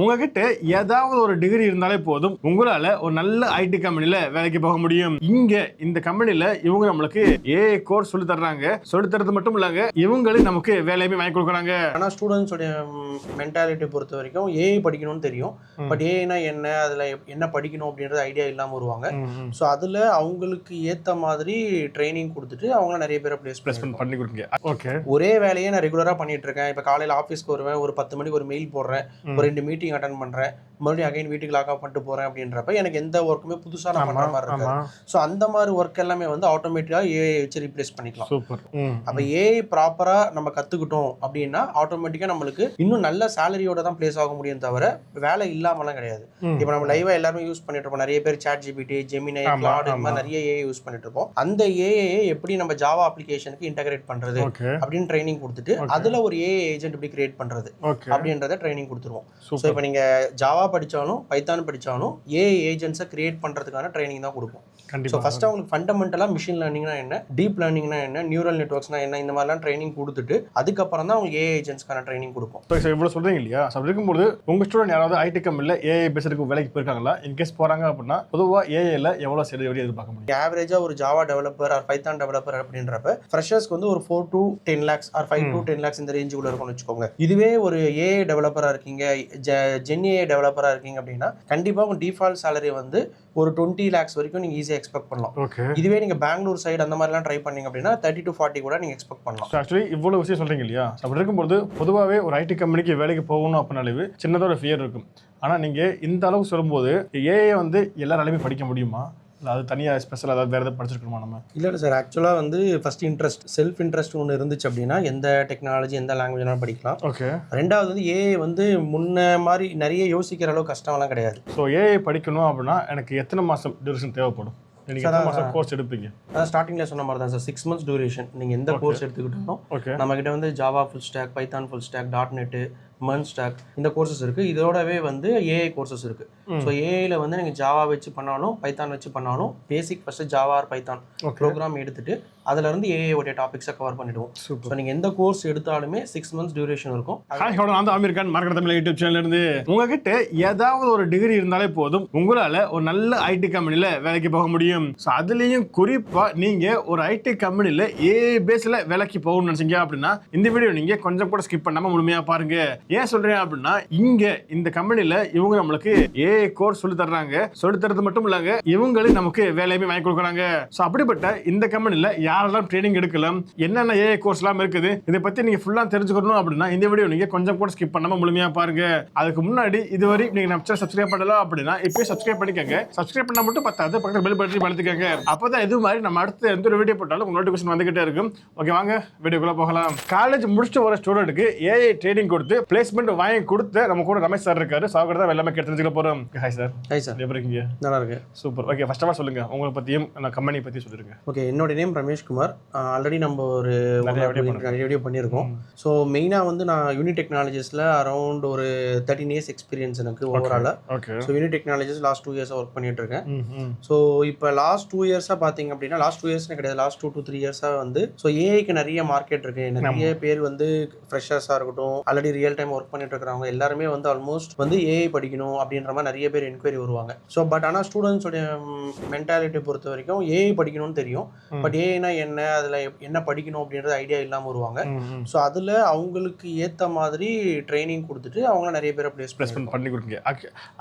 உங்ககிட்ட ஏதாவது ஒரு டிகிரி இருந்தாலே போதும். உங்களால ஒரு நல்ல ஐடி கம்பெனில வேலைக்கு போக முடியும். இங்க இந்த கம்பெனில இவங்க நம்மளுக்கு ஏ கோர்ஸ் சொல்லி தர்றாங்க. சொல்லி தரது மட்டும் இல்லாங்க இவங்களே நமக்கு வேலையுமே வாங்கி கொடுக்குறாங்க. ஆனால் ஸ்டூடெண்ட்ஸோடைய மென்டாலிட்டி பொறுத்த வரைக்கும் ஏஐ படிக்கணும்னு தெரியும். பட் ஏஐனா என்ன அதில் என்ன படிக்கணும் அப்படின்றது ஐடியா இல்லாமல் வருவாங்க. ஸோ அதில் அவங்களுக்கு ஏற்ற மாதிரி ட்ரைனிங் கொடுத்துட்டு அவங்கள நிறைய பேரை ப்ளேஸ் பிளஸ் பண்ணி கொடுங்க. ஓகே ஒரே வேலையை நான் ரெகுலராக பண்ணிட்டு இருக்கேன். இப்போ காலையில் ஆஃபீஸ்க்கு வருவேன். ஒரு பத்து மணிக்கு ஒரு மெயில் போடுறேன். ஒரு ரெண்டு மீட்டிங் அட்டன் பண்ணுறேன் மறுபடியும் அகைன் வீட்டுக்கு லாக் பண்ணிட்டு போகிறேன் அப்படின்றப்ப எனக்கு எந்த ஒர்க்குமே புதுசாக நான் பண்ணுற மாதிரி இருக்காது. ஆமா. ஸோ அந்த மாதிரி ஒர்க் எல்லாமே வந்து ஆட்டோமேட்டிக்காக ஏஐ வச்சு ரீப்ளேஸ் பண்ணிக்கலாம். சூப்பர். அப்போ ஏஐ ப்ராப்பராக நம்ம கற்றுக்கிட்டோம் அப்படின்னா ஆட்டோமேட்டிக்காக நம்மளுக்கு இன்னும் நல்ல சேலரியோட தான் ப்ளேஸ் ஆக முடியும் தவிர வேலை இல்லாமலாம் கிடையாது. இப்போ நம்ம லைவாக எல்லாருமே யூஸ் பண்ணிட்டு இருப்போம். நிறைய பேர் சாட் ஜிபிடி ஜெமினை கிளாட் இந்த. மாதிரி நிறைய ஏஐ யூஸ் பண்ணிட்டு இருப்போம். அந்த ஏஐ எப்படி நம்ம ஜாவா அப்ளிகேஷனுக்கு இன்டகிரேட் பண்றது ஓகே அப்படின்னு ட்ரைனிங் கொடுத்துட்டு. அதுல ஒரு ஏஐ ஏஜென்ட் எப்படி கிரியேட் பண்றது ஓகே அப்படின்றத ட்ரைனிங் கொடுத்துருவோம். ஸோ இப்போ நீங்க ஜாவா படிச்சாலும் பைத்தான் படிச்சாலும் ஏஐ ஏஜென்ட்ஸை கிரியேட் பண்றதுக்கான ட்ரைனிங் தான் கொடுப்போம் ஸோ ஃபர்ஸ்ட் அவங்களுக்கு ஃபண்டமெண்டலாக மிஷின் லேர்னிங்னா என்ன டீப் லேர்னிங்னா என்ன நியூரல் நெட்ஒர்க்ஸ்னா என்ன இந்த மாதிரிலாம் ட்ரைனிங் கொடுத்துட்டு அதுக்கப்புறம் தான் அவங்க ஏஐ ஏஜென்ட்ஸ்க்கான ட்ரைனிங் கொடுப்போம் சார் இவ்வளோ சொல்றீங்க இல்லையா? ஸோ இருக்கும்போது உங்க ஸ்டூடெண்ட் யாராவது ஐடி கம்பெனியில் ஏஐ பேசுறதுக்கு வேலைக்கு போயிருக்காங்களா? இன்கேஸ் போறாங்க அப்படின்னா பொதுவாக ஏஐல எவ்வளோ சரி எப்படி எதிர்பார்க்க முடியும்? ஆவரேஜா ஒரு Java developer or Python developer அப்படின்றப்ப ஃப்ரெஷர்ஸ்க்கு வந்து ஒரு four to ten lakhs or five to ten lakhs இந்த ரேஞ்சுக்குள்ள இருக்கும்னு வச்சுக்கோங்க. இதுவே ஒரு ஏஐ டெவலப்பரா இருக்கீங்க ஜென் ஏஐ டெவலப்பரா இருக்கீங்க அப்படின்னா கண்டிப்பா உங்க டிஃபால்ட் salary வந்து ஒரு டுவெண்ட்டி லேக்ஸ் வரைக்கும் நீங்க ஈஸியாக எக்ஸ்பெக்ட் பண்ணலாம். ஓகே இதுவே நீங்க பெங்களூர் சைடு அந்த மாதிரிலாம் ட்ரை பண்ணீங்க அப்படின்னா தேர்ட்டி டு ஃபார்ட்டி கூட நீங்க எக்ஸ்பெக்ட் பண்ணலாம். ஆக்சுவலி இவ்வளோ விஷயம் சொல்றீங்க இல்லையா? அப்படி இருக்கும்போது பொதுவாகவே ஒரு ஐடி கம்பெனிக்கு வேலைக்கு போகணும் அப்படின்னாலே சின்னதாக ஒரு ஃபியர் இருக்கும். ஆனால் நீங்கள் இந்த அளவுக்கு சொல்லும்போது ஏஐ வந்து எல்லாராலையுமே படிக்க முடியுமா? இல்லை அது தனியாக ஸ்பெஷலாக ஏதாவது வேறு எதாவது படிச்சிருக்கணுமா நம்ம? இல்லை இல்லை சார் ஆக்சுவலாக வந்து ஃபர்ஸ்ட் இன்ட்ரெஸ்ட் செல்ஃப் இன்ட்ரெஸ்ட் ஒன்று இருந்துச்சு அப்படின்னா எந்த டெக்னாலஜி எந்த லாங்குவேஜ்னாலும் படிக்கலாம். ஓகே ரெண்டாவது வந்து ஏஐ வந்து முன்ன மாதிரி நிறைய யோசிக்கிற அளவுக்கு கஷ்டம்லாம் கிடையாது. ஸோ ஏஐ படிக்கணும் அப்படின்னா எனக்கு எத்தனை மாதம் டியூரேஷன் தேவைப்படும்? நீங்கள் கோர்ஸ் எடுப்பீங்க? அதான் ஸ்டார்டிங்கில் சொன்ன மாதிரி தான் சார் சிக்ஸ் மந்த்ஸ் டியூரேஷன் நீங்கள் எந்த கோர்ஸ் எடுத்துக்கிட்டாலும் ஓகே நம்மக்கிட்ட வந்து Java full stack Python full stack dot net MERN stack இந்த கோர்சஸ் இருக்குது இதோடவே வந்து ஏஐ கோர்சஸ் இருக்குது. ஸோ ஏஐயில் வந்து நீங்கள் ஜாவா வச்சு பண்ணாலும் பைத்தான் வச்சு பண்ணாலும் basic first Java or Python program எடுத்துட்டு அதுல இருந்து ஏஐ உடைய டாபிக்ஸை கவர் பண்ணிடுவோம். ஸோ நீங்கள் எந்த கோர்ஸ் எடுத்தாலுமே சிக்ஸ் மந்த்ஸ் டியூரேஷன் இருக்கும். நான் தான் அமீர் கான் மார்க்கெட் தமிழ் யூடியூப் சேனல்ல இருந்து. உங்ககிட்ட ஏதாவது ஒரு டிகிரி இருந்தாலே போதும். உங்களால ஒரு நல்ல ஐடி கம்பெனில வேலைக்கு போக முடியும். ஸோ அதுலயும் குறிப்பா நீங்க ஒரு ஐடி கம்பெனில ஏ பேஸ்ல வேலைக்கு போகணும்னு நினைச்சீங்க அப்படின்னா இந்த வீடியோ நீங்க கொஞ்சம் கூட ஸ்கிப் பண்ணாம முழுமையா பாருங்க. ஏன் சொல்றேன் அப்படின்னா இங்க இந்த கம்பெனில இவங்க நம்மளுக்கு ஏ கோர்ஸ் சொல்லி தர்றாங்க. சொல்லி தரது மட்டும் இல்லாங்க இவங்களே நமக்கு வேலையுமே வாங்கி கொடுக்குறாங்க. ஸோ அப்படிப்பட்ட இந்த கம்பெனில யாரெல்லாம் ட்ரைனிங் எடுக்கலாம் என்னென்ன ஏ கோர்ஸ் எல்லாம் இருக்குது இதை பத்தி நீங்க ஃபுல்லா தெரிஞ்சுக்கணும் அப்படின்னா இந்த வீடியோ நீங்க கொஞ்சம் கூட ஸ்கிப் பண்ணாம முழுமையா பாருங்க. அதுக்கு முன்னாடி இதுவரை நீங்க நம்ம சேனல் சப்ஸ்கிரைப் பண்ணலாம் அப்படின்னா இப்பயே சப்ஸ்கிரைப் பண்ணிக்கங்க. சப்ஸ்கிரைப் பண்ணா மட்டும் பத்தாது பக்கத்தில் பெல் பட்டன் அப்போ அப்பதான் இது மாதிரி நம்ம அடுத்து எந்த ஒரு வீடியோ போட்டாலும் உங்கள் நோட்டிஃபிகேஷன் வந்துகிட்டே இருக்கும். ஓகே வாங்க வீடியோக்குள்ள போகலாம். காலேஜ் முடிச்சுட்டு வர ஸ்டூடெண்ட்டுக்கு ஏஐ ட்ரைனிங் கொடுத்து பிளேஸ்மெண்ட் வாங்கி கொடுத்து நம்ம கூட ரமேஷ் சார் இருக்காரு. சார் தான் எல்லாமே தெரிஞ்சுக்க போறோம். ஹாய் சார் ஹை சார் எப்படி இருக்கீங்க? நல்லா இருக்கு super okay first of all சொல்லுங்க. உங்களை பத்தியும் நான் கம்பெனி பத்தி சொல்லிருங்க ஓகே என்னோட நேம் ரமேஷ்குமார் ஆல்ரெடி நம்ம ஒரு நிறைய வீடியோ பண்ணியிருக்கோம். ஸோ மெயினாக வந்து நான் யூனி டெக்னாலஜிஸில் அரௌண்ட் ஒரு தேர்ட்டின் இயர்ஸ் எக்ஸ்பீரியன்ஸ் எனக்கு ஓவராலாக okay so Uni technologies last two இயர்ஸாக ஒர்க் பண்ணிட்டு இருக்கேன் ஸோ இப்போ லாஸ்ட் டூ இயர்ஸாக பார்த்தீங்க அப்படின்னா லாஸ்ட் டூ இயர்ஸ்னு கிடையாது லாஸ்ட் டூ டூ த்ரீ இயர்ஸாக வந்து ஸோ ஏஐக்கு நிறைய மார்க்கெட் இருக்கு. நிறைய பேர் வந்து ஃப்ரெஷர்ஸாக இருக்கட்டும் ஆல்ரெடி ரியல் டைம் ஒர்க் பண்ணிட்டு இருக்கிறவங்க எல்லாருமே வந்து ஆல்மோஸ்ட் வந்து ஏஐ படிக்கணும் அப்படின்ற மாதிரி நிறைய பேர் என்கொயரி வருவாங்க. ஸோ பட் ஆனால் ஸ்டூடெண்ட்ஸோடைய மென்டாலிட்டி பொறுத்த வரைக்கும் ஏஐ படிக்கணும்னு தெரியும். பட் ஏஐனா என்ன அதில் என்ன படிக்கணும் அப்படின்றது ஐடியா இல்லாமல் வருவாங்க. ஸோ அதில் அவங்களுக்கு ஏற்ற மாதிரி ட்ரைனிங் கொடுத்துட்டு அவங்கள நிறைய பேரை ப்ளேஸ் பிளேஸ்மெண்ட் பண்ணி கொடுங்க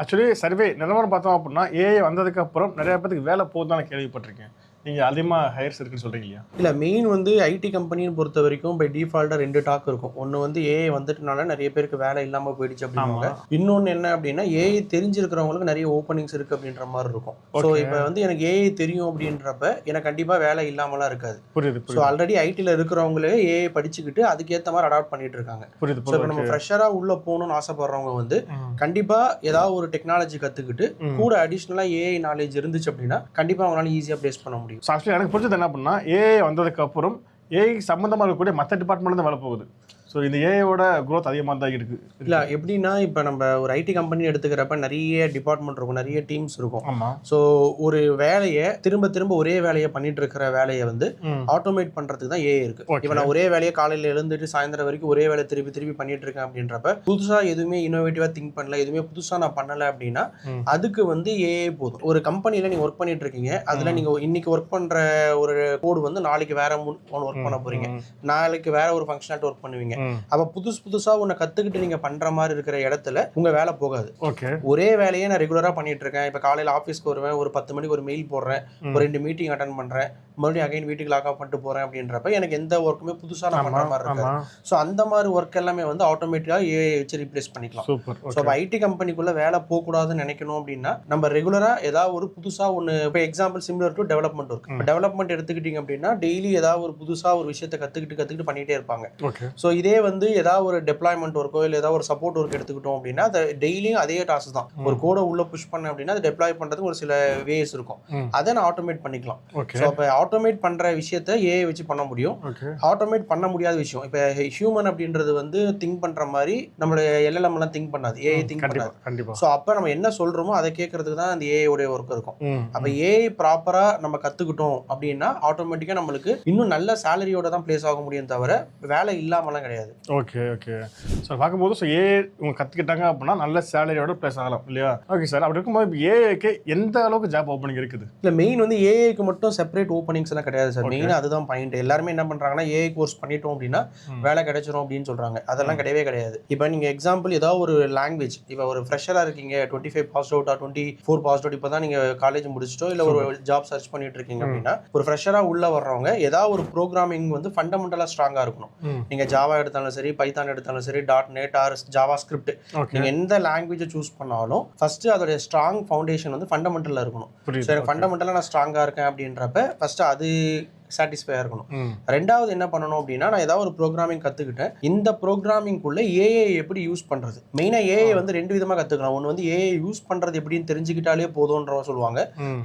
ஆக்சுவலி சர்வே நிலவரம் பார்த்தோம் அப்படின்னா ஏஐ வந்ததுக்கு அப்புறம் நிறைய பேருக்கு வேலை போகுதுன்னு நான் கேள்விப்பட்டிருக்கேன். நீங்க அதிகமாக ஹையர்ஸ் இருக்குன்னு இல்லையா? இல்லை மெயின் வந்து ஐடி கம்பெனின்னு பொறுத்த வரைக்கும் பை டிஃபால்ட்டாக ரெண்டு டாக் இருக்கும். ஒன்று வந்து ஏஐ வந்துட்டனால நிறைய பேருக்கு வேலை இல்லாமல் போயிடுச்சு அப்படின்னாங்க இன்னொன்று என்ன அப்படின்னா ஏஐ தெரிஞ்சிருக்கிறவங்களுக்கு நிறைய ஓப்பனிங்ஸ் இருக்குது அப்படின்ற மாதிரி இருக்கும். ஸோ. இப்போ வந்து எனக்கு ஏஐ தெரியும் அப்படின்றப்ப எனக்கு கண்டிப்பாக வேலை இல்லாமலாம் இருக்காது. புரியுது ஸோ ஆல்ரெடி ஐடியில் இருக்கிறவங்களே ஏஐ படிச்சுக்கிட்டு அதுக்கேற்ற மாதிரி அடாப்ட் பண்ணிட்டு இருக்காங்க. புரியுது ஸோ இப்போ நம்ம ஃப்ரெஷராக உள்ளே போகணும்னு ஆசைப்படுறவங்க வந்து. கண்டிப்பாக ஏதாவது ஒரு டெக்னாலஜி கற்றுக்கிட்டு. கூட அடிஷ்னலாக ஏஐ நாலேஜ் இருந்துச்சு அப்படின்னா கண்டிப்பாக அவங்களால ஈஸியாக ப்ளேஸ் பண்ண முடியும். ஸோ ஆக்சுவலி எனக்கு பிடிச்சது என்ன பண்ணால் ஏஐ வந்ததுக்கப்புறம் ஏஐ சம்மந்தமாக இருக்கக்கூடிய மற்ற டிபார்ட்மெண்ட் வேலை போகுது. ஸோ இந்த ஏஐயோட growth அதிகமாக தான் இருக்கு இல்ல எப்படின்னா இப்போ நம்ம ஒரு ஐடி கம்பெனி எடுத்துக்கிறப்ப நிறைய டிபார்ட்மெண்ட் இருக்கும் நிறைய டீம்ஸ் இருக்கும் ஆமா ஸோ ஒரு வேலையை திரும்ப திரும்ப ஒரே வேலையை பண்ணிட்டு இருக்கிற வேலையை வந்து. ஆட்டோமேட் பண்றதுக்கு தான் ஏஐ இருக்கு. இப்போ நான் ஒரே வேலையை காலையில எழுந்துட்டு சாயந்தரம் வரைக்கும் ஒரே வேலையை திருப்பி திருப்பி பண்ணிட்டு இருக்கேன் அப்படின்றப்ப புதுசா எதுவுமே இன்னோவேட்டிவா திங்க் பண்ணல எதுவுமே புதுசா நான் பண்ணல அப்படின்னா. அதுக்கு வந்து ஏஐ போதும் ஒரு கம்பெனில நீங்க ஒர்க் பண்ணிட்டு இருக்கீங்க அதுல நீங்க இன்னைக்கு ஒர்க் பண்ற ஒரு கோடு வந்து நாளைக்கு வேற ஒன்று ஒர்க் பண்ண போறீங்க. நாளைக்கு வேற ஒரு ஃபங்க்ஷனாலிட்டி ஒர்க் பண்ணுவீங்க. அப்ப புதுசு புதுசா உன்னை கத்துக்கிட்டு நீங்க பண்ற மாதிரி இருக்கிற இடத்துல உங்க வேலை போகாது. ஒரே வேலையை நான் ரெகுலரா பண்ணிட்டு இருக்கேன். இப்ப காலையில ஆஃபீஸ்க்கு வருவேன். ஒரு பத்து மணிக்கு ஒரு மெயில் போடுறேன். ஒரு ரெண்டு மீட்டிங் அட்டன் பண்றேன். மறுபடியும் அகைன் வீட்டுக்கு லாக் பண்ணிட்டு போறேன் அப்படின்றப்ப எனக்கு எந்த ஒர்க்குமே புதுசா நான் பண்ற மாதிரி ஆமா. இருக்காது ஸோ அந்த மாதிரி ஒர்க் எல்லாமே வந்து ஆட்டோமேட்டிக்கா ஏஐ வச்சு ரீப்ளேஸ் பண்ணிக்கலாம். ஸோ ஐடி கம்பெனிக்குள்ள வேலை போகக்கூடாதுன்னு நினைக்கணும் அப்படின்னா நம்ம ரெகுலரா ஏதாவது ஒரு புதுசா ஒன்று இப்போ example similar to development work development எடுத்துக்கிட்டீங்க அப்படின்னா டெய்லி ஏதாவது ஒரு புதுசா ஒரு விஷயத்தை கத்துக்கிட்டு கத்துக்கிட்டு பண்ணிட்டே இருப்பாங்க. ஸோ இதே வந்து ஏதாவது ஒரு டெப்ளாய்மெண்ட் ஒர்க்கோ இல்லை ஏதாவது ஒரு சப்போர்ட் ஒர்க் எடுத்துக்கிட்டோம் அப்படின்னா அதை டெய்லியும் அதே டாஸ்க் தான். ஒரு கோடை உள்ள புஷ் பண்ண அப்படின்னா அதை டெப்ளாய் பண்றதுக்கு ஒரு சில வேஸ் இருக்கும். அதை நான் ஆட்டோமேட் பண்ணிக்கலாம். ஸோ அப்போ ஆட்டோமேட் பண்ற விஷயத்த ஏஐ வச்சு பண்ண முடியும். ஆட்டோமேட் பண்ண முடியாத விஷயம். இப்போ ஹியூமன் அப்படின்றது வந்து திங்க் பண்ற மாதிரி நம்மளுடைய எல்எல்எம் எல்லாம் திங்க் பண்ணாது. ஏஐ திங்க் பண்ணாது. ஸோ அப்போ நம்ம என்ன சொல்றோமோ அதை கேட்கறதுக்கு தான் அந்த ஏஐ உடைய ஒர்க் இருக்கும். அப்போ ஏஐ ப்ராப்பரா நம்ம கத்துக்கிட்டோம் அப்படின்னா ஆட்டோமேட்டிக்கா நம்மளுக்கு இன்னும் நல்ல சேலரியோட தான் பிளேஸ் ஆக முடியும் தவிர வேலை இல்லாமலாம் கிடையாது. Okay okay. சார் பார்க்கும்போது ஸோ ஏ இவங்க கற்றுக்கிட்டாங்க அப்படின்னா நல்ல சேலரியோட ப்ளஸ் ஆகலாம் இல்லையா? ஓகே சார் அப்படி இருக்கும்போது ஏஏக்கு எந்த அளவுக்கு ஜாப் ஓப்பனிங் இருக்குது? இல்ல மெயின் வந்து ஏஐக்கு மட்டும் செப்பரேட் ஓப்பனிங்ஸ் எல்லாம் கிடையாது சார் மெயின் அதுதான் பாயிண்ட் எல்லாருமே என்ன பண்றாங்கன்னா ஏஐ கோர்ஸ் பண்ணிட்டோம் அப்படின்னா. வேலை கிடைச்சிரும் அப்படின்னு சொல்றாங்க. அதெல்லாம் கிடையவே கிடையாது. இப்போ நீங்க எக்ஸாம்பிள் ஏதாவது ஒரு லாங்குவேஜ் இப்போ ஒரு ஃப்ரெஷரா இருக்கீங்க twenty five pass out twenty four pass out இப்போ தான் நீங்க காலேஜ் முடிச்சிட்டோ இல்ல ஒரு ஜாப் சர்ச் பண்ணிட்டு இருக்கீங்க அப்படின்னா ஒரு ஃப்ரெஷரா உள்ள வர்றவங்க ஏதாவது ஒரு ப்ரோக்ராமிங் வந்து ஃபண்டமெண்டலா ஸ்ட்ராங்கா இருக்கணும். ம். நீங்க ஜாவா எடுத்தாலும் சரி பைத்தான் எடுத்தாலும் சரி dot net or JavaScript நீங்க எந்த லாங்குவேஜை சூஸ் பண்ணாலும் ஃபர்ஸ்ட் அதோட ஸ்ட்ராங் ஃபவுண்டேஷன் வந்து ஃபண்டமெண்டல்ல இருக்கணும். எனக்கு ஃபண்டமெண்டலாக நான் ஸ்ட்ராங்காக இருக்கேன் அப்படின்றப்ப ஃபர்ஸ்ட் அது சாட்டிஸ்ஃபையாக இருக்கணும். ரெண்டாவது என்ன பண்ணணும் அப்படின்னா நான் ஏதாவது ஒரு ப்ரோக்ராமிங் கற்றுக்கிட்டேன் இந்த ப்ரோக்ராமிங்குள்ள ஏஐ எப்படி யூஸ் பண்ணுறது மெயினாக ஏஐ வந்து ரெண்டு விதமாக கற்றுக்கலாம் ஒன்று வந்து ஏஐ யூஸ் பண்ணுறது எப்படின்னு தெரிஞ்சுக்கிட்டாலே போதும்ன்ற சொல்லுவாங்க.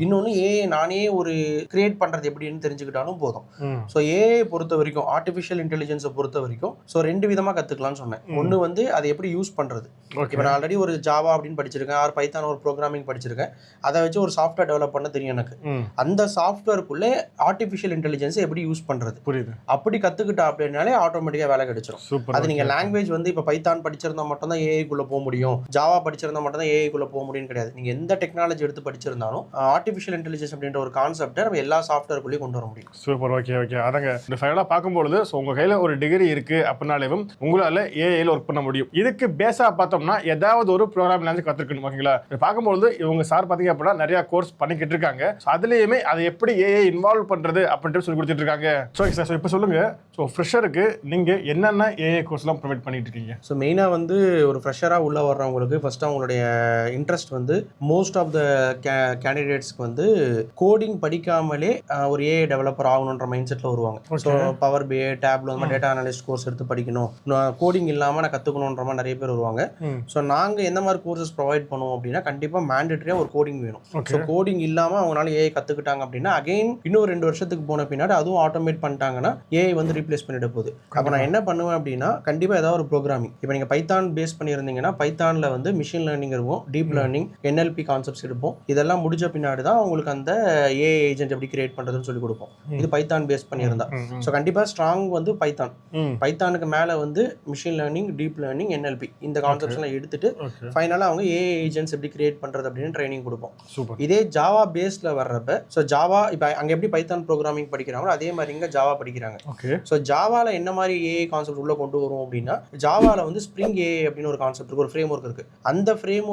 இன்னொன்று ஏஐ நானே ஒரு கிரியேட் பண்ணுறது எப்படின்னு தெரிஞ்சுக்கிட்டாலும் போதும். ஸோ ஏஐ பொறுத்த வரைக்கும் ஆர்டிஃபிஷியல் இன்டெலிஜென்ஸை பொறுத்த வரைக்கும் ஸோ ரெண்டு விதமாக கற்றுக்கலாம்னு சொன்னேன். ஒன்று வந்து அதை எப்படி யூஸ் பண்ணுறது இப்போ நான் ஆல்ரெடி ஒரு ஜாவா அப்படின்னு படிச்சிருக்கேன். ஆர் பைத்தான் ஒரு ப்ரோக்ராமிங் படிச்சிருக்கேன். அதை வச்சு ஒரு சாஃப்ட்வேர் டெவலப் பண்ண தெரியும் எனக்கு. அந்த சாஃப்ட்வேருக்குள்ளே ஆர்டிஃபிஷியல் இன்டெலிஜென்ஸை எப்படி யூஸ் பண்ணுறது புரியுது. அப்படி கற்றுக்கிட்டா அப்படின்னாலே ஆட்டோமேட்டிக்காக வேலை கிடைச்சிரும். சூப்பர் அது நீங்கள் லாங்குவேஜ் வந்து இப்போ பைத்தான் படிச்சிருந்தா மட்டும் தான் ஏஐக்குள்ளே போக முடியும். ஜாவா படிச்சிருந்தா மட்டும் தான் ஏஐக்குள்ளே போக முடியும்னு கிடையாது. நீங்கள் எந்த டெக்னாலஜி எடுத்து படிச்சிருந்தாலும் ஆர்டிஃபிஷியல் இன்டெலிஜென்ஸ் அப்படின்ற ஒரு கான்செப்டை நம்ம எல்லா சாஃப்ட்வேருக்குள்ளேயும் கொண்டு வர முடியும். சூப்பர் ஓகே ஓகே அதாங்க இந்த ஃபைனலாக பார்க்கும்பொழுது ஸோ உங்கள் கையில் ஒரு டிகிரி இருக்குது அப்படின்னாலேயும் உங்களால் ஏஐல ஒர்க் பண்ண முடியும். இதுக்கு பேஸாக பார்த்தோம்னா ஏதாவது ஒரு ப்ரோக்ராம் லாங்குவேஜ் கற்றுக்கணும் ஓகேங்களா பார்க்கும்பொழுது இவங்க சார் பார்த்தீங்க அப்படின்னா நிறையா கோர்ஸ் பண்ணிக்கிட்டு இருக்காங்க. அதுலேயுமே அதை எப்படி ஏஐ இன்வால்வ் பண்ணுறது அப்படின்ட்டு சொல்லி கொடுத்துட்டு இருக்காங்க. ஸோ சார் ஸோ இப்போ சொல்லுங்கள் ஸோ ஃப்ரெஷருக்கு நீங்கள் என்னென்ன ஏஐ கோர்ஸ்லாம் ப்ரொவைட் பண்ணிட்டு இருக்கீங்க? ஸோ மெயினாக வந்து ஒரு ஃப்ரெஷராக உள்ள வர்றவங்களுக்கு ஃபர்ஸ்ட் அவங்களுடைய இன்ட்ரெஸ்ட் வந்து மோஸ்ட் ஆஃப் த கேண்டிடேட்ஸ்க்கு வந்து கோடிங் படிக்காமலே ஒரு ஏஐ டெவலப்பர் ஆகணுன்ற மைண்ட் செட்டில் வருவாங்க ஸோ பவர் பே டேப்ல வந்து டேட்டா அனலிஸ்ட் கோர்ஸ் எடுத்து படிக்கணும். கோடிங் இல்லாமல் நான் கற்றுக்கணுன்ற மாதிரி நிறைய பேர் வருவாங்க. ஸோ நாங்கள் எந்த மாதிரி கோர்சஸ் ப்ரொவைட் பண்ணுவோம் அப்படின்னா கண்டிப்பாக மேண்டேட்டரியாக ஒரு கோடிங் வேணும். ஸோ கோடிங் இல்லாமல் அவங்களால ஏஐ கற்றுக்கிட்டாங்க அப்படின்னா அகைன் இன்னும் ரெண்டு வருஷத்துக்கு போன பின்னாடி அதுவும் ஆட்டோமேட் பண்ணிட்டாங்கன்னா ஏஐ வந்து ரீப்ளேஸ் பண்ணிட போகுது. அப்போ நான் என்ன பண்ணுவேன் அப்படின்னா கண்டிப்பாக ஏதாவது ஒரு ப்ரோக்ராமிங் இப்போ நீங்கள் பைத்தான் பேஸ் பண்ணியிருந்தீங்கன்னா பைத்தானில் வந்து மிஷின் லேர்னிங் இருக்கும் டீப் லேர்னிங் என்எல்பி கான்செப்ட்ஸ் எடுப்போம் இதெல்லாம் முடிஞ்ச பின்னாடி தான் உங்களுக்கு அந்த ஏஐ ஏஜென்ட் எப்படி கிரியேட் பண்ணுறதுன்னு சொல்லி கொடுப்போம். இது பைத்தான் பேஸ் பண்ணியிருந்தா. ஸோ கண்டிப்பாக ஸ்ட்ராங் வந்து பைத்தான் பைத்தானுக்கு மேலே வந்து machine learning deep learning NLP இந்த கான்செப்ட்ஸ்லாம் எடுத்துட்டு ஃபைனலாக அவங்க ஏஐ ஏஜென்ட்ஸ் எப்படி கிரியேட் பண்ணுறது அப்படின்னு ட்ரைனிங் கொடுப்போம். இதே ஜாவா பேஸ்ல வர்றப்ப ஸோ ஜாவா இப்போ அங்கே எப்படி பைத்தான் ப்ரோக்ராமிங் படிக்கிறாங்களோ அதே மாதிரி இங்கே ஜாவா படிக்கிறாங்க. ஓகே ஸோ ஜாவால என்ன மாதிரி ஏஐ கான்செப்ட் உள்ள கொண்டு வரும் அப்படின்னா ஜாவால வந்து ஸ்ப்ரிங் ஏஐ அப்படின்னு ஒரு கான்செப்ட் இருக்கு ஒரு ஃப்ரேம் ஒர்க் இருக்கு. அந்த ஃப்ரேம்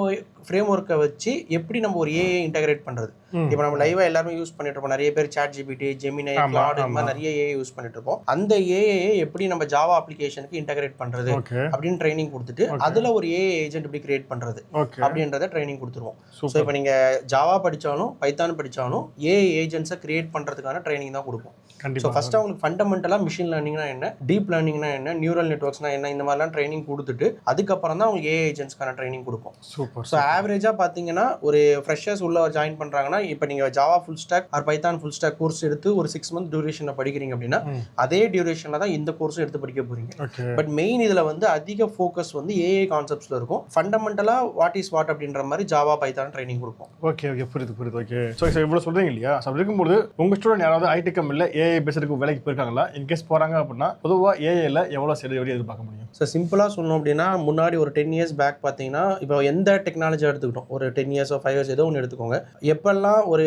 ஃப்ரேம் ஒர்க்கை வச்சு எப்படி நம்ம ஒரு ஏஐ இன்டகிரேட் பண்றது? ம். இப்போ நம்ம லைவா எல்லாருமே யூஸ் பண்ணிட்டு இருப்போம். நிறைய பேர் சாட் ஜிபிடி ஜெமினை கிளாட் இந்த. மாதிரி நிறைய ஏஐ யூஸ் பண்ணிட்டு இருப்போம். அந்த ஏஐ எப்படி நம்ம ஜாவா அப்ளிகேஷனுக்கு இன்டகிரேட் பண்றது அப்படின்னு ட்ரைனிங் கொடுத்துட்டு. அதுல ஒரு ஏஐ ஏஜென்ட் எப்படி கிரியேட் பண்றது அப்படின்றத ட்ரைனிங் கொடுத்துருவோம். ஸோ இப்போ நீங்கள் ஜாவா படித்தாலும் பைத்தான் படித்தாலும் ஏஐ ஏஜென்ட்ஸை கிரியேட் பண்ணுறதுக்கான ட்ரைனிங் தான் கொடுப்போம். ஸோ ஃபஸ்ட்டு அவங்களுக்கு ஃபண்டமெண்டலாக மிஷின் லேர்னிங்னா என்ன டீப் லேர்னிங்னா என்ன நியூரல் நெட்ஒர்க்ஸ்னா என்ன இந்த மாதிரிலாம் ட்ரைனிங் கொடுத்துட்டு அதுக்கப்புறம் தான் அவங்களுக்கு ஏஐ ஏஜென்ட்ஸ்க்கான ட்ரைனிங் கொடுப்போம். சூப்பர் ஸோ ஆவரேஜா பாத்தீங்கன்னா ஒரு ஃப்ரெஷர்ஸ் உள்ள ஜாயின் பண்றாங்கன்னா இப்போ நீங்க Java full stack or Python full stack course எடுத்து ஒரு சிக்ஸ் மந்த் டியூரேஷன்ல படிக்கிறீங்க அப்படின்னா. அதே டியூரேஷன்ல தான் இந்த கோர்ஸும் எடுத்து படிக்க போறீங்க. ஓகே. பட் மெயின் இதுல வந்து அதிக ஃபோக்கஸ் வந்து ஏஐ கான்செப்ட்ஸ்ல இருக்கும். ஃபண்டமெண்டலா வாட் இஸ் வாட் அப்படின்ற மாதிரி ஜாவா பைத்தான் ட்ரைனிங் கொடுப்போம். Okay okay. புரியுது புரியுது. ஓகே. ஸோ சார் இவ்வளோ சொல்றீங்க இல்லையா? அப்படி இருக்கும்போது உங்க ஸ்டூடெண்ட் யாராவது ஐடி கம்பெனியில் ஏஐ பேசுறதுக்கு வேலைக்கு போயிருக்காங்களா? இன்கேஸ் போறாங்க அப்படின்னா பொதுவாக ஏஐல எவ்வளோ சரி எப்படி எதிர்பார்க்க முடியும்? ஸோ சிம்பிளாக சொன்னோம் அப்படின்னா முன்னாடி ஒரு டென் இயர்ஸ் பேக் பார்த்தீங்கன்னா இப்போ எந்த டெக்னாலஜி எடுத்துக்கிட்டோம்? ஒரு டென் இயர்ஸ் ஃபைவ் இயர்ஸ் ஏதோ ஒன்று எடுத்துக்கோங்க. எப்பெல்லாம் ஒரு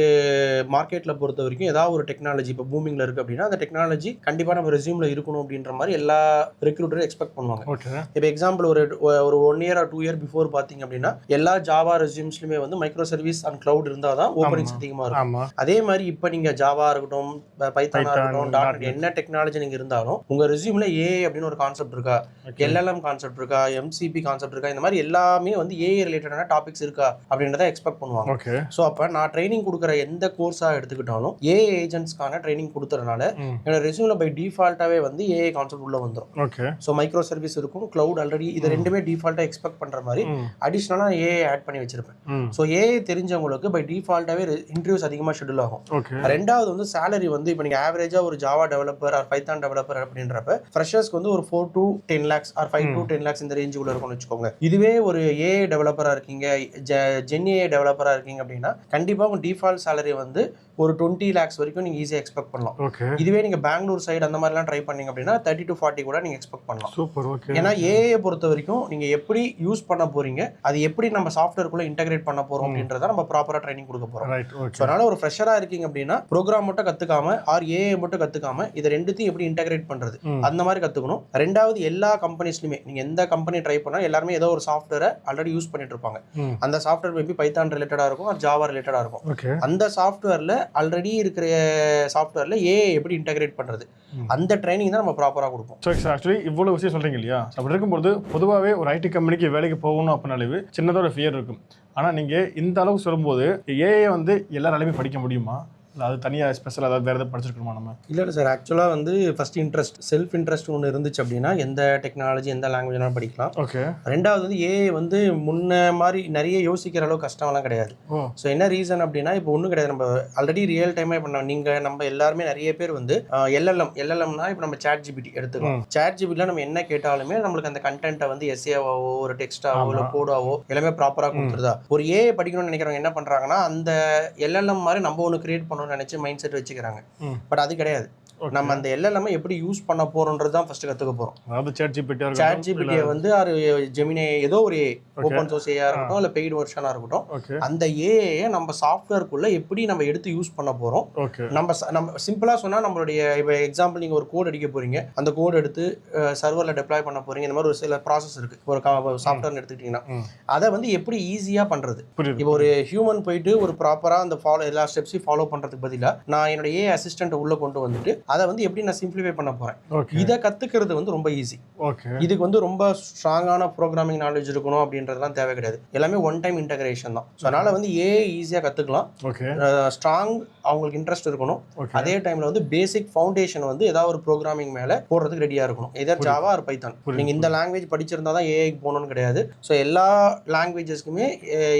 மார்க்கெட்டில் பொறுத்த வரைக்கும் ஏதாவது ஒரு டெக்னாலஜி இப்போ பூமிங்கில் இருக்குது அப்படின்னா அந்த டெக்னாலஜி கண்டிப்பாக நம்ம ரெசியூமில் இருக்கணும் அப்படின்ற மாதிரி எல்லா ரெக்ரூட்டரும் எக்ஸ்பெக்ட் பண்ணுவாங்க. இப்போ எக்ஸாம்பிள் ஒரு ஒரு one year or two year before பார்த்தீங்க அப்படின்னா எல்லா ஜாவா ரெசியூம்ஸ்லையுமே வந்து மைக்ரோ சர்வீஸ் அண்ட் க்ளவுட் இருந்தால் தான் ஓப்பனிங்ஸ். அதிகமாக இருக்கும். அதே மாதிரி இப்போ நீங்க ஜாவா இருக்கட்டும் பைத்தானா இருக்கட்டும் டாட். என்ன டெக்னாலஜி நீங்க இருந்தாலும் உங்க ரெசியூம்ல ஏ அப்படின்னு ஒரு கான்செப்ட் இருக்கா. எல்எல்எம் கான்செப்ட் இருக்கா? எம்சிபி கான்செப்ட் இருக்கா? இந்த மாதிரி எல்லாமே வந்து ஏஐ ரிலேட்டடான டாபிக்ஸ் இருக்கா? அப்படின்றத எக்ஸ்பெக்ட் பண்ணுவாங்க. ஸோ அப்போ நான் ட்ரைனிங் கொடுக்குற எந்த கோர்ஸாக எடுத்துக்கிட்டாலும் ஏஐ ஏஜென்ட்ஸ்க்கான ட்ரைனிங் கொடுத்துறதுனால ம். என்னோட ரெசியூம்ல பை டிஃபால்ட்டாவே வந்து ஏஐ கான்செப்ட் உள்ள வந்துடும் ஓகே ஸோ மைக்ரோ சர்வீஸ் இருக்கும் க்ளவுட் ஆல்ரெடி இது ரெண்டுமே டிஃபால்ட்டாக எக்ஸ்பெக்ட் பண்ற மாதிரி அடிஷ்னலாக ஏஐ ஆட் பண்ணி வச்சிருப்பேன். ஸோ ஏஐ தெரிஞ்சவங்களுக்கு பை டிஃபால்ட்டாவே இன்டர்வியூஸ் அதிகமாக ஷெட்யூல் ஆகும். ரெண்டாவது வந்து salary வந்து இப்போ நீங்கள் ஆவரேஜாக ஒரு Java developer or Python developer அப்படின்றப்ப ஃப்ரெஷர்ஸ்க்கு வந்து ஒரு four to ten lakhs or five to ten lakhs இந்த ரேஞ்சுக்குள்ள இருக்கும்னு வச்சுக்கோங்க. இதுவே ஒரு ஏ டெவலப்பராக இருக்கீங்க ஜென் ஏ டெவலப்பராக இருக்கீங்க அப்படின்னா கண்டிப்பாக டிஃபால்ட் சேலரி வந்து ஒரு டுவெண்ட்டி லேக்ஸ் வரைக்கும் நீங்கள் ஈஸியாக எக்ஸ்பெக்ட் பண்ணலாம். இதுவே நீங்கள் பெங்களூர் சைடு அந்த மாதிரிலாம் ட்ரை பண்ணீங்க அப்படின்னா தேர்ட்டி to ஃபார்ட்டி கூட நீங்கள் எக்ஸ்பெக்ட் பண்ணலாம். சூப்பர் ஓகே ஏன்னா ஏஐ பொறுத்த வரைக்கும் நீங்கள் எப்படி யூஸ் பண்ண போறீங்க அது எப்படி நம்ம சாஃப்ட்வேருக்குள்ளே இன்டகிரேட் பண்ண போகிறோம் அப்படின்றத நம்ம ப்ராப்பராக ட்ரைனிங் கொடுக்க போகிறோம் ரைட் ஸோ ஓகே அதனால ஒரு ஃப்ரெஷராக இருக்கீங்க அப்படின்னா ப்ரோக்ராம் மட்டும் கற்றுக்காம ஆர் ஏஐ மட்டும் கற்றுக்காம இது ரெண்டுத்தையும் எப்படி இன்டகிரேட் பண்ணுறது ம். அந்த மாதிரி கற்றுக்கணும் ரெண்டாவது எல்லா கம்பெனிஸ்லையுமே நீங்கள் எந்த கம்பெனி ட்ரை பண்ணால் எல்லாருமே ஏதோ ஒரு சாஃப்ட்வேரை ஆல்ரெடி யூஸ் பண்ணிட்டு இருப்பாங்க. அந்த சாஃப்ட்வேர் மேபி பைத்தான் ரிலேட்டடாக இருக்கும் ஜாவா ரிலேட்டடாக இருக்கும். அந்த சாஃப்ட்வேரில் ஆல்ரெடி இருக்கிற சாஃப்ட்வேரில் ஏஐ எப்படி இன்டகிரேட் பண்ணுறது. அந்த ட்ரைனிங் தான் நம்ம ப்ராப்பராக கொடுப்போம். ஸோ ஆக்சுவலி இவ்வளோ விஷயம் சொல்கிறீங்க இல்லையா? அப்படி இருக்கும்போது பொதுவாகவே ஒரு ஐடி கம்பெனிக்கு வேலைக்கு போகணும் அப்படின்னாலே சின்னதாக ஒரு ஃபியர் இருக்கும். ஆனால் நீங்கள் இந்த அளவுக்கு சொல்லும்போது ஏஐ வந்து எல்லாராலையுமே படிக்க முடியுமா? அது தனியாக ஸ்பெஷலாக ஏதாவது வேறு ஏதாவது படிச்சிருக்கணுமா நம்ம? இல்லை இல்லை சார் ஆக்சுவலாக வந்து ஃபர்ஸ்ட் இன்ட்ரெஸ்ட் செல்ஃப் இன்ட்ரெஸ்ட் ஒன்று இருந்துச்சு அப்படின்னா எந்த டெக்னாலஜி எந்த லாங்குவேஜ்னாலும் படிக்கலாம். ஓகே ரெண்டாவது வந்து ஏஐ வந்து முன்ன மாதிரி நிறைய யோசிக்கிற அளவுக்கு கஷ்டம்லாம் கிடையாது. ஸோ என்ன ரீசன் அப்படின்னா இப்போ ஒன்றும் கிடையாது. நம்ம ஆல்ரெடி ரியல் டைமே பண்ண நீங்கள் நம்ம எல்லாருமே நிறைய பேர் வந்து எல்எல்எம் எல்எல்எம்னா இப்போ நம்ம சேட் ஜிபிடி எடுத்துக்கலாம் சேட் ஜிபிடியில் நம்ம என்ன கேட்டாலுமே நம்மளுக்கு அந்த கண்டென்ட்டை வந்து எஸ்ஏவாவோ ஒரு டெக்ஸ்டாவோ இல்லை கோடாவோ எல்லாமே ப்ராப்பராக கொடுத்துருதா. ஒரு ஏஐ படிக்கணும்னு நினைக்கிறவங்க என்ன பண்ணுறாங்கன்னா அந்த எல்எல்எம் மாதிரி நம்ம ஒன்று கிரியேட் பண்ணணும்னு நினச்சி மைண்ட் செட் வச்சுக்கிறாங்க. பட் அது கிடையாது. நம்ம அந்த எல்எல்எம் எப்படி யூஸ் பண்ண போறோம்ன்றது தான் ஃபர்ஸ்ட் கற்றுக்க போகிறோம் அதாவது சேட் ஜிபிட்டியாக சேட் ஜிபிடியை வந்து ஒரு ஜெமினே ஏதோ ஒரு ஓப்பன் சோர்ஸ் ஏஆ இருக்கட்டும் இல்லை பெய்டு வெர்ஷனாக இருக்கட்டும் அந்த ஏஐ நம்ம சாஃப்ட்வேர்க்குள்ள எப்படி நம்ம எடுத்து யூஸ் பண்ண போறோம் நம்ம நம்ம சிம்பிளா சொன்னா நம்மளுடைய இப்போ எக்ஸாம்பிள் நீங்க ஒரு கோட் அடிக்க போறீங்க. அந்த கோட் எடுத்து சர்வர்ல டெப்ளாய் பண்ண போறீங்க. இந்த மாதிரி ஒரு சில ப்ராசஸ் இருக்கு. ஒரு சாஃப்ட்வேர் எடுத்துக்கிட்டீங்கன்னா. அதை வந்து எப்படி ஈஸியா பண்றது? இப்போ ஒரு ஹியூமன் போயிட்டு ஒரு ப்ராப்பரா அந்த ஃபாலோ எல்லா ஸ்டெப்ஸையும் ஃபாலோ பண்றதுக்கு பதிலா நான் என்னோட ஏ அசிஸ்டன்ட் உள்ள கொண்டு வந்துட்டு அதை வந்து எப்படி நான் சிம்பிளிஃபை பண்ண ஓகே இதை கத்துக்கிறது வந்து ரொம்ப ஈஸி ஓகே இதுக்கு வந்து ரொம்ப ஸ்ட்ராங்கான ப்ரோக்ராமிங் நாலேஜ் இருக்கணும் அப்படின்றதுலாம் தேவை கிடையாது. எல்லாமே ஒன் டைம் இன்டகிரேஷன் தான். ஸோ அதனால வந்து ஏ ஈஸியாக கற்றுக்கலாம் ஸ்ட்ராங் அவங்களுக்கு இன்ட்ரெஸ்ட் இருக்கணும். அதே டைம்ல வந்து பேசிக் ஃபவுண்டேஷன் வந்து ஏதாவது ஒரு ப்ரோக்ராமிங் மேல போடுறதுக்கு ரெடியா இருக்கணும். எதர் ஜாவா ஆர் பைத்தான் புரியுது, நீங்க இந்த லாங்குவேஜ் படிச்சிருந்தா தான் ஏஐக்கு போகணும்னு கிடையாது. ஸோ எல்லா லாங்குவேஜஸ்க்குமே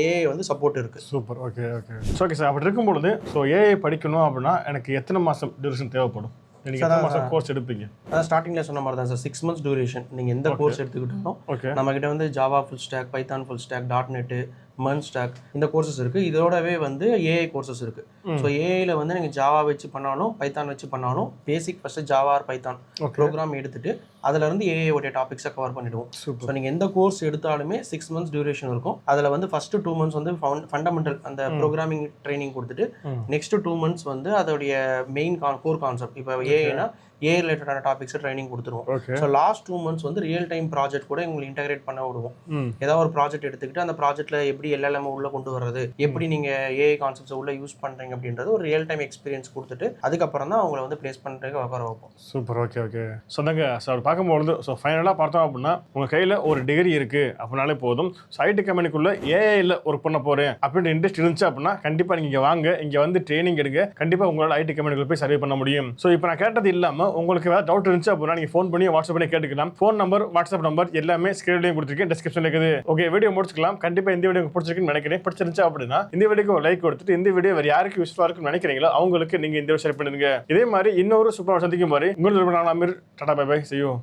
ஏஐ வந்து சப்போர்ட் இருக்கு. Super okay okay okay sir அப்படி இருக்கும் பொழுது ஸோ ஏஐ படிக்கணும் அப்படின்னா எனக்கு எத்தனை மாதம் டியூரேஷன் தேவைப்படும்? நீங்கள் கோர்ஸ் எடுப்பீங்க? அதான் ஸ்டார்டிங்ல சொன்ன மாதிரி தான் சார். சிக்ஸ் மந்த்ஸ் டியூரேஷன் நீங்க எந்த கோர்ஸ் எடுத்துக்கிட்டாலும் ஓகே நம்ம கிட்ட வந்து Java full stack Python full stack dot net MERN stack இந்த கோர்சஸ் இருக்கு. இதோடவே வந்து ஏஐ கோர்சஸ் இருக்கு. ம். ஸோ ஏஐல வந்து நீங்க ஜாவா வச்சு பண்ணாலும் பைத்தான் வச்சு பண்ணாலும் basic first Java or Python program எடுத்துட்டு அதுல இருந்து ஏஐ உடைய டாபிக்ஸை கவர் பண்ணிடுவோம். சூப்பர் ஸோ நீங்கள் எந்த கோர்ஸ் எடுத்தாலுமே சிக்ஸ் மந்த்ஸ் டியூரேஷன் இருக்கும். அதில் வந்து ஃபர்ஸ்ட் டூ மந்த்ஸ் வந்து ஃபண்டமெண்டல் அந்த ப்ரோக்ராமிங் ட்ரைனிங் கொடுத்துட்டு. நெக்ஸ்ட் டூ மந்த்ஸ் வந்து அதோடைய மெயின் கோர் கான்செப்ட் இப்போ ஏஐனா ஏ ரிலேட்டடான டாபிக்ஸை ட்ரைனிங் கொடுத்துருவோம். ஸோ லாஸ்ட் டூ மந்த்ஸ் வந்து ரியல் டைம் ப்ராஜெக்ட் கூட உங்களுக்கு இன்டகிரேட் பண்ண விடுவோம். ஏதாவது ஒரு ப்ராஜெக்ட் எடுத்துக்கிட்டு அந்த ப்ராஜெக்ட்ல எப்படி எல்எல்எம் உள்ள கொண்டு வர்றது எப்படி நீங்க ஏஐ கான்செப்ட்ஸ் உள்ள யூஸ் பண்றீங்க அப்படின்றது ஒரு ரியல் டைம் எக்ஸ்பீரியன்ஸ் கொடுத்துட்டு அதுக்கப்புறம் தான் அவங்கள வந்து பிளேஸ் பண்ணுறதுக்கு உட்கார வைப்போம். சூப்பர் ஓகே ஓகே சொந்தங்க ஸோ அப்படி பார்க்கும்பொழுது ஸோ ஃபைனலாக பார்த்தோம் அப்படின்னா உங்கள் கையில் ஒரு டிகிரி இருக்குது அப்படின்னாலே போதும். ஸோ ஐடி கம்பெனிக்குள்ளே ஏஐயில் ஒர்க் பண்ண போகிறேன் அப்படின்னு இன்ட்ரெஸ்ட் இருந்துச்சு அப்படின்னா கண்டிப்பாக நீங்கள் இங்கே வாங்க இங்கே வந்து ட்ரைனிங் எடுங்க. கண்டிப்பாக உங்களால் ஐடி கம்பெனிக்குள்ள போய் சர்வே பண்ண முடியும். ஸோ இப்போ நான் கேட்டது இல்லாமல் உங்களுக்கு ஏதாவது டவுட் இருந்துச்சு அப்படின்னா நீங்க ஃபோன் பண்ணி வாட்ஸ்அப் பண்ணி கேட்டுக்கலாம். ஃபோன் நம்பர் வாட்ஸ்அப் நம்பர் எல்லாமே ஸ்கிரீன்லையும் கொடுத்துருக்கேன் டிஸ்கிரிப்ஷன் இருக்குது. ஓகே வீடியோ முடிச்சுக்கலாம். கண்டிப்பா இந்த வீடியோ பிடிச்சிருக்குன்னு நினைக்கிறேன். பிடிச்சிருந்துச்சு அப்படின்னா இந்த வீடியோக்கு லைக் கொடுத்துட்டு இந்த வீடியோ வேறு யாருக்கு யூஸ்ஃபுல்லாக இருக்குன்னு நினைக்கிறீங்களோ அவங்களுக்கு நீங்க இந்த ஷேர் பண்ணுங்க இதே மாதிரி இன்னொரு சூப்பராக சந்திக்கும் மாதிரி உங்களுக்கு நான் அமீர். டாடா பை பை செய்யும்